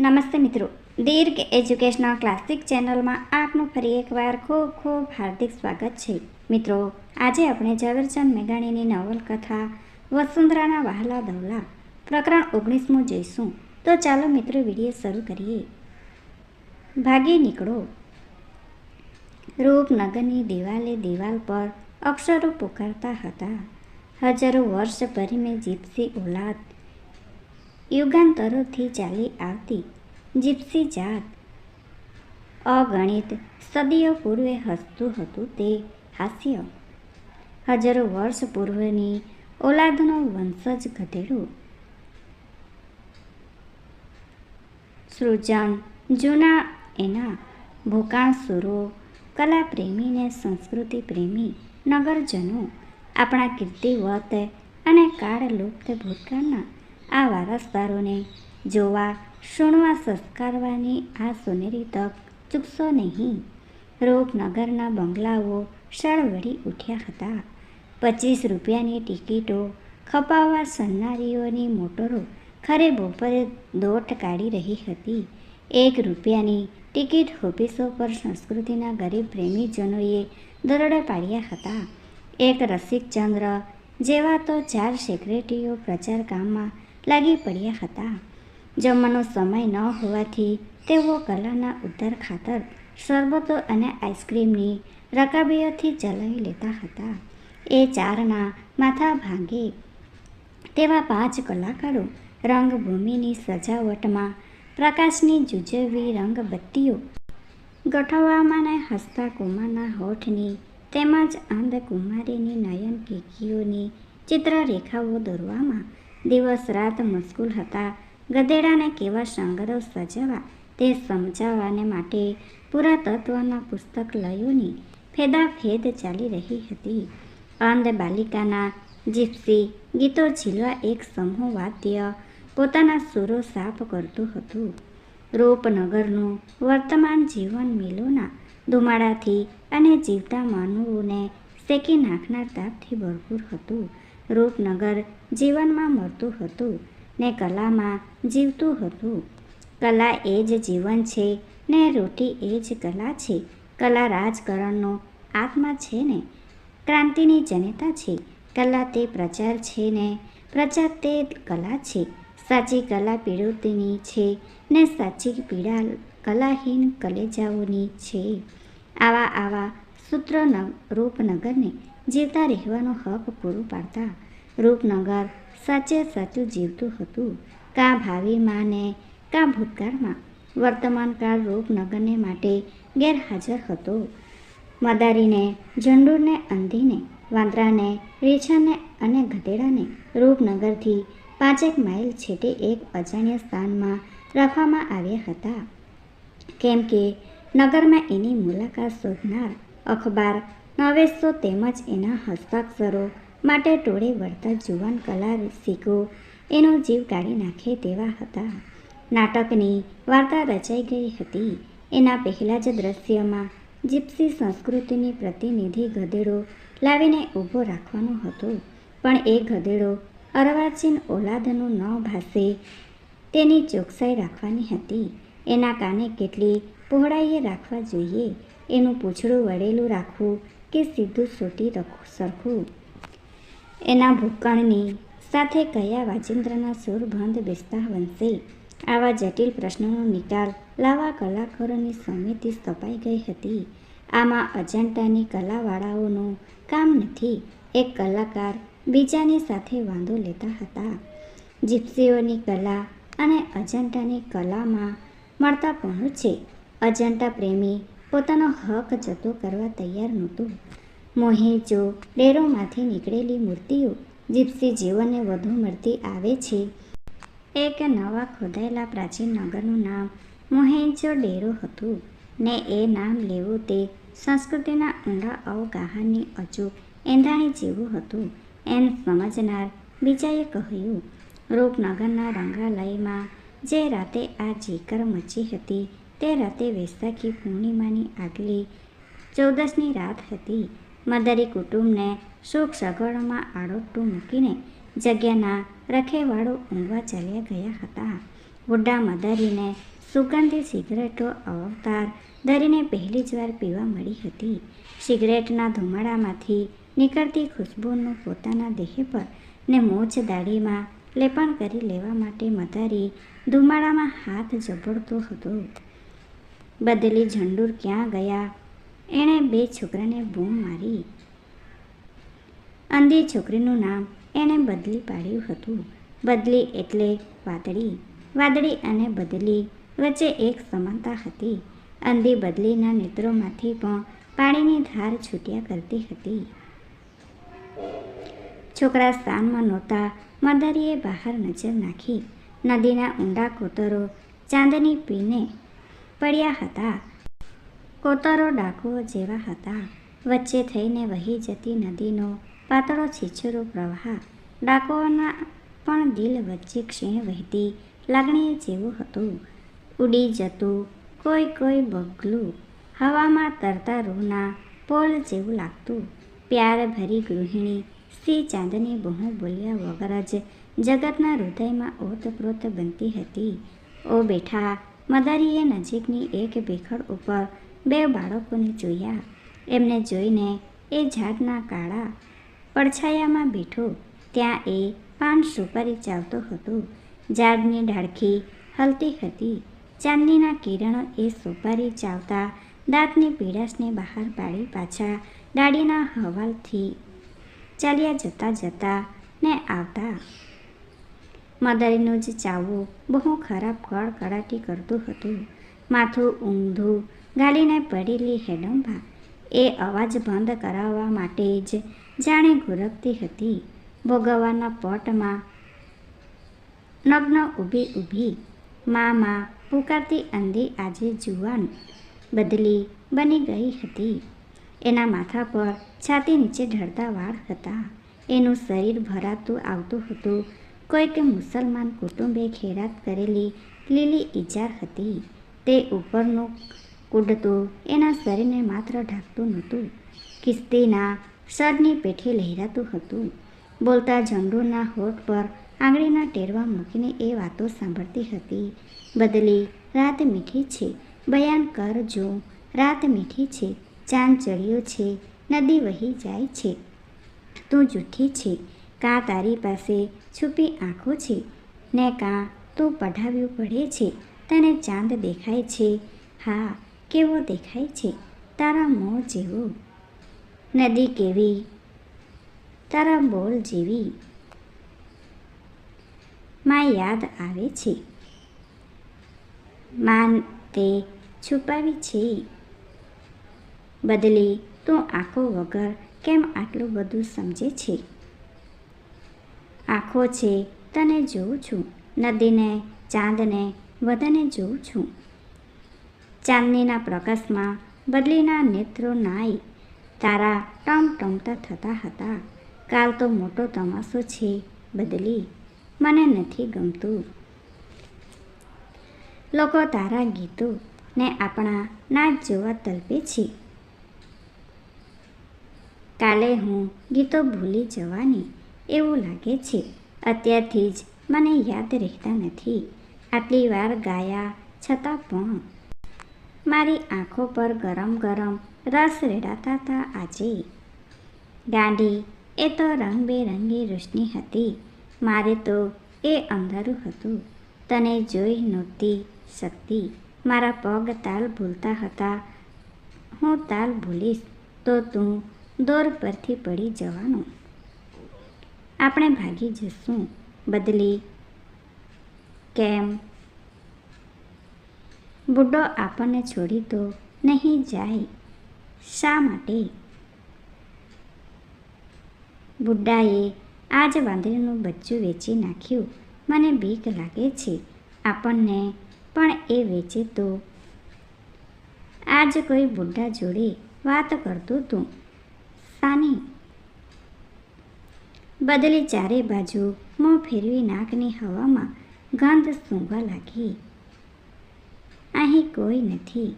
નમસ્તે મિત્રો. દીર્ઘ educational classic ચેનલમાં આપનું ફરી એકવાર ખૂબ ખૂબ હાર્દિક સ્વાગત છે. મિત્રો, આજે આપણે ઝવેરચંદ મેઘાણીની નવલકથા વસુંધરાના વહાલા દવલા પ્રકરણ ઓગણીસમું જોઈશું. તો ચાલો મિત્રો, વીડિયો શરૂ કરીએ. ભાગી નીકળો. રૂપનગરની દિવાલે દિવાલ પર અક્ષરો પુકારતા હતા. હજારો વર્ષ ભરીને જીપસી ઓલાદ યુગાંતરોથી ચાલી આવતી જીપ્સી જાત. અગણિત સદીઓ પૂર્વે હસતું હતું તે હાસ્ય. હજારો વર્ષ પૂર્વની ઓલાદનો વંશજ ગધેડો સૃજન જૂના એના ભૂકાણ સુરો કલા પ્રેમી ને સંસ્કૃતિ પ્રેમી, નગરજનો, આપણા કીર્તિવત અને કાળ લુપ્ત ભૂતકાળના આ વારસદારોને જોવા, સુણવા સંસ્કારવાની આ સોનેરી તક ચૂકશો નહીં. રોપનગરના બંગલાઓ સળવળી ઉઠ્યા હતા. પચીસ રૂપિયાની ટિકિટો ખપાવવા સન્નારીઓની મોટરો ખરે બપોરે દોટ કાઢી રહી હતી. એક રૂપિયાની ટિકિટ ઓફિસો પર સંસ્કૃતિના ગરીબ પ્રેમીજનોએ દરોડે પાડ્યા હતા. એક રસિકચંદ્ર જેવા તો ચાર સેક્રેટરીઓ પ્રચાર કામમાં લાગી પડ્યા હતા. જમવાનો સમય ન હોવાથી તેઓ કલાના ઉદ્ધાર ખાતર શરબતો અને આઈસ્ક્રીમની રકાબીઓથી ચલાવી લેતા હતા. એ ચારના માથા ભાંગે તેવા પાંચ કલાકારો રંગભૂમિની સજાવટમાં પ્રકાશની જુજવી રંગબત્તીઓ ગોઠવવામાં ને હસતા કુમારના હોઠની તેમજ અંધ કુમારીની નયન કીકીઓની ચિત્રરેખાઓ દોરવામાં દિવસ રાત મશગુલ હતા. ગધેડાને કેવા શણગારો સજાવા તે સમજાવવાને માટે પુરાતત્વના પુસ્તકાલયોની ફેદાફેદ ચાલી રહી હતી. અંધ બાલિકાના જીપ્સી ગીતો ઝીલવા એક સમૂહ વાદ્ય પોતાના સુરો સાફ કરતું હતું. રૂપનગરનું વર્તમાન જીવન મિલોના ધુમાડાથી અને જીવતા માનવોને શેકી નાખનાર તાપથી ભરપૂર હતું. રૂપનગર જીવનમાં મરતું હતું ને કલામાં જીવતું હતું. કલા એ જ જીવન છે ને રોટી એ જ કલા છે. કલા રાજકારણનો આત્મા છે ને, ક્રાંતિની જનતા છે. કલા તે પ્રચાર છે ને, પ્રચાર તે કલા છે. સાચી કલા પીડોતીની છે ને સાચી પીડા કલાહીન કલેજાઓની છે. આવા આવા સૂત્ર રૂપનગરને જીવતા રહેવાનો હક પૂરું પાડતા રૂપનગર સાચે સાચું જીવતું હતું. કાં ભાવિમાં ને કાં ભૂતકાળમાં. વર્તમાનકાળ રૂપનગરને માટે ગેરહાજર હતો. મદારીને, ઝંડુરને, અંધીને, વાંદરાને, રીછાને અને ગધેડાને રૂપનગરથી પાંચેક માઇલ છેટે એક અજાણ્યા સ્થાનમાં રાખવામાં આવ્યા હતા. કેમ કે નગરમાં એની મુલાકાત શોધનાર અખબાર નવેસો તેમજ એના હસ્તાક્ષરો માટે ટોળે વળતા જુવાન કલા રસિકો એનો જીવ કાઢી નાખે તેવા હતા. નાટકની વાર્તા રચાઈ ગઈ હતી. એના પહેલાં જ દ્રશ્યમાં જીપ્સી સંસ્કૃતિની પ્રતિનિધિ ગધેડો લાવીને ઊભો રાખવાનો હતો. પણ એ ગધેડો અર્વાચીન ઓલાદનું ન ભાસે. તેની ચોકસાઈ રાખવાની હતી. એના કાને કેટલી પહોળાઈએ રાખવા જોઈએ? એનું પૂછડું વળેલું રાખવું કે સીધું સોટી સરખું. એના ભૂકણની સાથે કયા વાજિંદ્રના સુર બંધ બેસતા બનશે આવા જટિલ પ્રશ્નોનો નિકાલ લાવા કલાકારોની સમિતિ સ્થપાઈ ગઈ હતી. આમાં અજંટાની કલાવાળાઓનું કામ નથી. એક કલાકાર બીજાની સાથે વાંધો લેતા હતા. જીપ્સીઓની કલા અને અજંટાની કલામાં મળતા પણ છે. અજંટા પ્રેમી પોતાનો હક જતો કરવા તૈયાર નહોતું. મોહેજો ડેરોમાંથી નીકળેલી મૂર્તિઓ જીપ્સી જીવનને વધુ મળતી આવે છે. એક નવા ખોદાયેલા પ્રાચીન નગરનું નામ મોહેજો ડેરો હતું ને એ નામ લેવું તે સંસ્કૃતિના ઊંડા અવગાહનની અચૂક એંધાણી જેવું હતું એમ સમજનાર બીજાએ કહ્યું, રૂપનગરના રંગાલયમાં જે રાતે આ જીકર મચી હતી તે રાતે વૈશાખી પૂર્ણિમાની આગલી ચૌદસની રાત હતી. મદારી કુટુંબને સુખ સગવડમાં આડોટું મૂકીને જગ્યાના રખેવાળો ઊંઘવા ચાલ્યા ગયા હતા. બુઢા મદારીને સુગંધી સિગરેટો અવતાર ધરીને પહેલી જ વાર પીવા મળી હતી. સિગરેટના ધુમાડામાંથી નીકળતી ખુશ્બુનું પોતાના દેહ પર ને મોજ દાઢીમાં લેપણ કરી લેવા માટે મદારી ધુમાડામાં હાથ ઝબડતો હતો. બદલી ઝંડુર ક્યાં ગયા? એણે બે છોકરાને બૂમ મારી. અંધી છોકરીનું નામ એણે બદલી પાડ્યું હતું. બદલી એટલે વાદળી. વાદળી અને બદલી વચ્ચે એક સમાનતા હતી. અંધી બદલીના નેત્રોમાંથી પણ પાણીની ધાર છૂટ્યા કરતી હતી. છોકરા સ્થાનમાં નહોતા. મદારીએ બહાર નજર નાખી. નદીના ઊંડા કોતરો ચાંદની પીને પડ્યા હતા. કોતરો ડાકુઓ જેવા હતા. વચ્ચે થઈને વહી જતી નદીનો પાતળો છીછરો પ્રવાહ ડાકોના પણ દિલ વચ્ચે ક્ષીણ વહેતી લાગણી જેવું હતું. ઉડી જતું કોઈ કોઈ બગલું હવામાં તરતા રૂના પોલ જેવું લાગતું. પ્યાર ભરી ગૃહિણી શ્રી ચાંદની બહુ બોલ્યા વગર જ જગતના હૃદયમાં ઓતપ્રોત બનતી હતી. ઓ બેઠા મદારીએ નજીકની એક ભેખડ ઉપર બે બાળકોને જોયા. એમને જોઈને એ ઝાડના કાળા પડછાયામાં બેઠો. ત્યાં એ પાન સુપારી ચાવતો હતો. ઝાડની ડાળખી હલતી હતી. ચાંદનીના કિરણો એ સુપારી ચાવતા દાંતની પીડાશને બહાર પાડી પાછા ડાળીના હવાલથી ચાલ્યા જતા જતા ને આવતા. મદારીનું જ ચાવો. બહુ ખરાબ કળકળાટી કરતું હતું. માથું ઊંધું, ગાલીને પડેલી હેડંબા. એ અવાજ બંધ કરાવવા માટે જ જાણે ગુરકતી હતી. ભોગવવાના પોટમાં નગ્ન ઊભી ઊભી મા મા પુકારતી અંધી આજે જુવાન બદલી બની ગઈ હતી. એના માથા પર છાતી નીચે ઢળતા વાળ હતા. એનું શરીર ભરાતું આવતું હતું. કોઈક મુસલમાન કુટુંબે ખેરાત કરેલી લીલી ઈજા હતી. તે ઉપરનું કૂડતું એના શરીરને માત્ર ઢાંકતું નહોતું. કિસ્તીના સરની પેઠે લહેરાતું હતું. બોલતા ઝંડુના હોઠ પર આંગળીના ટેરવા મૂકીને એ વાતો સાંભળતી હતી. બદલી, રાત મીઠી છે. બયાન કરજો રાત મીઠી છે. ચાંદ ચડ્યો છે. નદી વહી જાય છે. તું જૂઠી છે. કાં તારી પાસે છુપી આંખો છે. ને કાં તું પઢાવ્યું પડે છે. તને ચાંદ દેખાય છે. હા, કેવો દેખાય છે? તારા મોં જેવો. નદી કેવી? તારા બોલ જેવી. માં યાદ આવે છે. માન તે છુપાવી છે. બદલી તું આંખો વગર કેમ આટલું બધું સમજે છે? આંખો છે, તને જોઉં છું. નદીને, ચાંદને બધાને જોઉં છું. ચાંદનીના પ્રકાશમાં બદલીના નેત્રો નાઈ, તારા ટમટમતા થતા હતા. કાલ તો મોટો તમાશો છે, બદલી. મને નથી ગમતું. લોકો તારા ગીતો ને આપણા નાચ જોવા તલપે છે. કાલે હું ગીતો ભૂલી જવાની. એવું લાગે છે. અત્યારથી જ મને યાદ રહેતા નથી. આટલી વાર ગાયા છતાં પણ. મારી આંખો પર ગરમ ગરમ રસ રેડાતા હતા આજે. ગાંડી એ તો રંગબેરંગી રોશની હતી. મારે તો એ અંધારું હતું. તને જોઈ નહોતી શકતી. મારા પગ તાલ ભૂલતા હતા. હું તાલ ભૂલીશ તો તું દોર પરથી પડી જવાનું. આપણે ભાગી જશું. બદલી, કેમ? બુડ્ઢો આપણને છોડી તો નહીં જાય. શા માટે? બુડ્ઢાએ આજ વાંદરીનું બચ્ચું વેચી નાખ્યું. મને બીક લાગે છે. આપણને પણ એ વેચે તો. આજ કોઈ બુઢ્ઢા જોડે વાત કરતું તું. સાની બદલી ચારે બાજુ મોં ફેરવી નાકની હવામાં ગંધ સૂંઘવા લાગી. અહીં કોઈ નથી.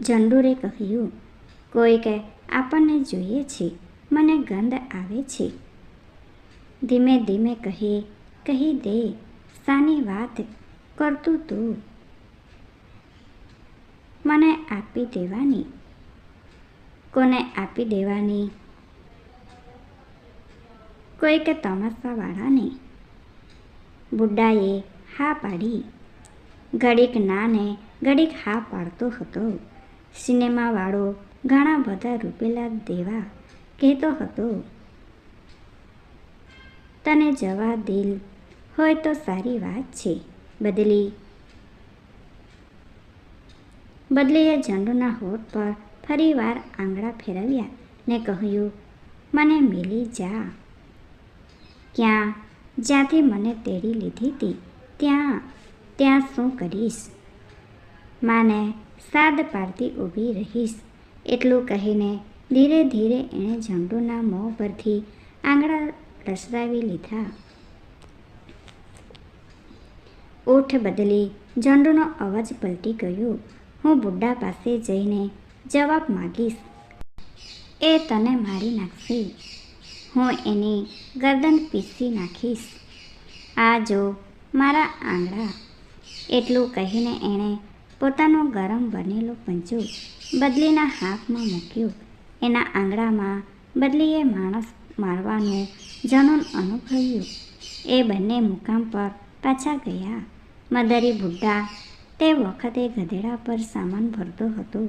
ઝંડુરે કહ્યું, કોઈ કે આપણને જોઈએ છે, મને ગંધ આવે છે. ધીમે ધીમે કહે, કહી દે, સાની વાત કરતું તું મને આપી દેવાની. કોને આપી દેવાની? કોઈક તમાશાવાળાને બુડ્ડાએ હા પાડી. ઘડીક ના ને ઘડીક હા પાડતો હતો. સિનેમાવાળો ઘણા બધા રૂપેલા દેવા કહેતો હતો. તને જવા દિલ હોય તો સારી વાત છે, બદલી. બદલીએ ઝંડુના હોઠ પર ફરીવાર આંગળા ફેરવ્યા ને કહ્યું, મને મિલી જા. ક્યાં? જ્યાંથી મને તેડી લીધી હતી ત્યાં ત્યાં શું કરીશ? માને સાદ પાડતી ઊભી રહીશ. એટલું કહીને ધીરે ધીરે એણે ઝંડુના મોં પરથી આંગળા રસરાવી લીધા. ઊઠ બદલી ઝંડુનો અવાજ પલટી ગયો. હું બુడ్ડા પાસે જઈને જવાબ માગીશ. એ તને મારી નાખશે. હું એની ગરદન પીસી નાખીશ. આ જો મારા આંગળા. એટલું કહીને એણે પોતાનું ગરમ બનેલું પંજો બદલીના હાથમાં મૂક્યું. એના આંગળામાં બદલીએ માણસ મારવાનું જનૂન અનુભવ્યું. એ બંને મુકામ પર પાછા ગયા. મદરી બુడ్ડા તે વખતે ગધેડા પર સામાન ભરતો હતો.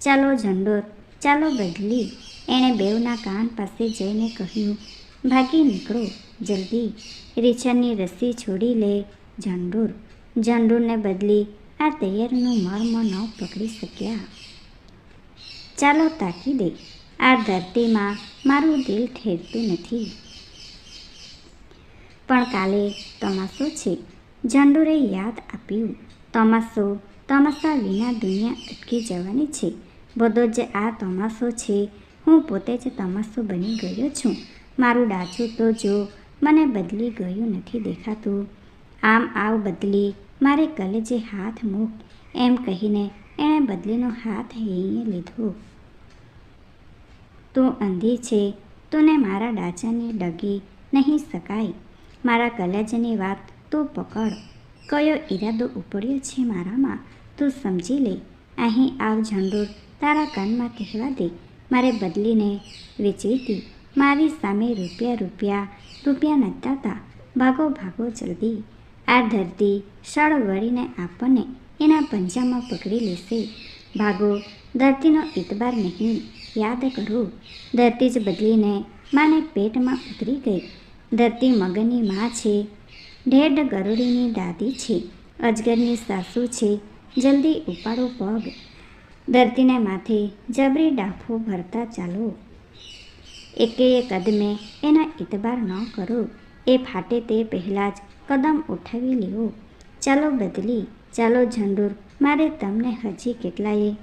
ચાલો ઝંડોર ચાલો બદલી. એણે બેવના કાન પાસે જઈને કહ્યું, ભાગી નીકળો. જલ્દી. રીછાની રસ્સી છોડી લે. ઝંડુર. ઝંડુરને બદલી આ તૈયારનું મર્મ ન પકડી શક્યા. ચાલો તાકી દે. આ ધરતીમાં મારું દિલ ઠેરતું નથી. પણ કાલે તમાશો છે. ઝંડુરે યાદ આપ્યું, તમાશો, તમાશા વિના દુનિયા અટકી જવાની છે. બધો જ આ તમાશો છે, હું પોતે જ તમાશો બની ગયો છું. મારું ડાચું તો જો મને બદલી ગયું નથી દેખાતું. આમ આવ બદલી, મારે કલેજે હાથ મૂક. એમ કહીને એણે બદલીનો હાથ હેઈએ લીધો. તું અંધી છે, તને મારા ડાચાની ડગી નહીં શકાય. મારા કલેજની વાત તું પકડ. કયો ઈરાદો ઉપડ્યો છે મારામાં, તું સમજી લે. અહીં આવ ઝંડુર તારા કાનમાં કહેવા દે. મારે બદલીને વેચવી હતી. મારી સામે રૂપિયા રૂપિયા રૂપિયા નતા હતા ભાગો ભાગો જલ્દી આ ધરતી સળ વળીને આપણને એના પંજામાં પકડી લેશે. ભાગો, ધરતીનો ઇતબાર નહીં, યાદ કરો. ધરતી જ બદલીને માને પેટમાં ઉતરી ગઈ. ધરતી મગનની માં છે. ઢેઢ ગરુડીની દાદી છે. અજગરની સાસુ છે. જલ્દી ઉપાડો પગ. ધરતીને માથે જબરી ડાફો ભરતા ચાલો. એકેય કદમે એના ઇતબાર ન કરો. એ ફાટે તે પહેલાં જ કદમ ઉઠાવી લેવો ચાલો બદલી, ચાલો ઝંડુર, મારે તમને હજી કેટલાયે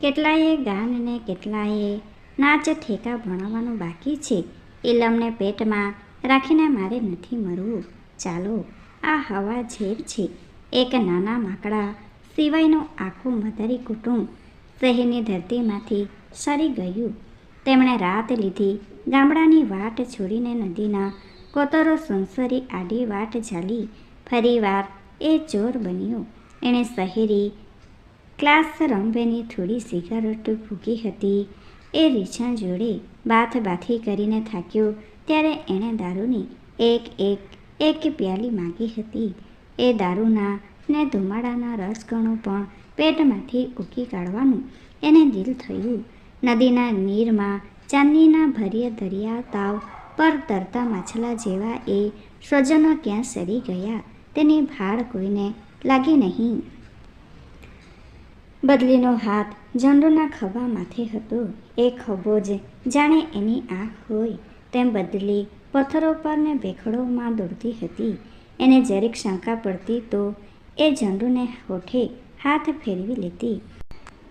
કેટલાયે ગાનને કેટલાયે નાચ ઠેકા ભણાવવાનું બાકી છે. ઇલમને પેટમાં રાખીને મારે નથી મરવું. ચાલો, આ હવા ઝેર છે. એક નાના માકડા સિવાયનું આખું મધારી કુટુંબ શહેરની ધરતીમાંથી સરી ગયું. તેમણે રાત લીધી, ગામડાની વાટ છોડીને નદીના કોતરો સંસરી આડી વાટ ઝાલી. ફરીવાર એ ચોર બન્યો. એણે શહેરી ક્લાસ રંભેની થોડી સિગારેટ ફૂકી હતી. એ રીછા જોડે બાથ બાથી કરીને થાક્યો, ત્યારે એણે દારૂની એક એક એક પ્યાલી માગી હતી. એ દારૂના ને ધુમાડાના રસગણો પણ પેટમાંથી ઉકી કાઢવાનું એને દિલ થયું. નદીના નીરમાં ચાંદીના ભર્યા દરિયા તાવ પર તરતા માછલા જેવા એ સ્વજનો ક્યાં સરી ગયા? તેની ભાળ કોઈને લાગી નહીં. બદલીનો હાથ ઝંડુના ખભા માથે હતો. એ ખભો જ જાણે એની આંખ હોય તેમ બદલી પથ્થરો પરને ભેખડોમાં દોડતી હતી. એને જરીક શંકા પડતી તો એ ઝંડુને હોઠે હાથ ફેરવી લીધી.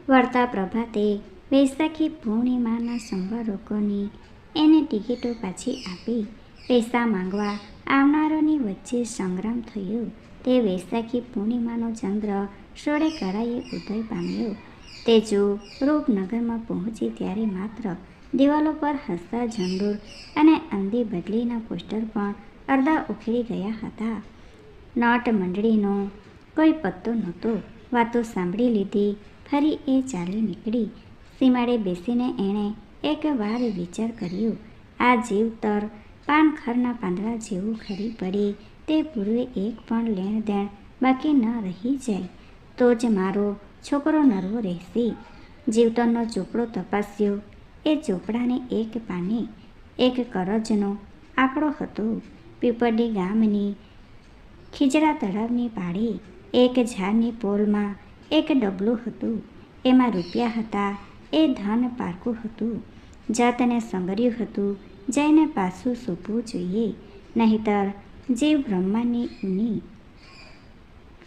વળતા પ્રભાતે વૈશાખી પૂર્ણિમાના સંવારોકોની એને ટિકિટો પાછી આપી પૈસા માંગવા આવનારોની વચ્ચે સંગ્રામ થયો. તે વૈશાખી પૂર્ણિમાનો ચંદ્ર સોળે કરાએ ઉદય પામ્યો. તેજુ રૂપનગરમાં પહોંચી ત્યારે માત્ર દિવાલો પર હસતા ઝંડુર અને અંધી બદલીના પોસ્ટર પણ અડધા ઉખેડી ગયા હતા. નટ મંડળીનો કોઈ પત્તો નહોતો. વાતો સાંભળી લીધી. ફરી એ ચાલી નીકળી. સીમાડે બેસીને એણે એક વાર વિચાર કર્યો. આ જીવતર પાનખરના પાંદડા જેવું ખરી પડે. તે પૂર્વે એક પણ લેણ દેણ બાકી ન રહી જાય. તો જ મારો છોકરો નરવો રહેશે. જીવતરનો ચોપડો તપાસ્યો. એ ચોપડાને એક પાને, એક કરજનો આંકડો હતો. પીપળી ગામની ખીજડા તળાવની પાળે એક ઝાડની પોલમાં એક ડબલું હતું. એમાં રૂપિયા હતા. એ ધન પારકું હતું. જાતને સંગર્યું હતું. જઈને પાછું સૂપવું જોઈએ. નહીતર જીવ બ્રહ્માની ઊની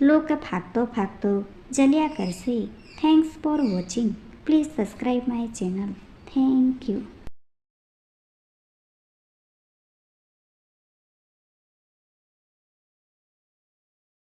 લોક ફાકતો ફાકતો જલ્યા કરશે. Thanks for watching please subscribe my channel thank you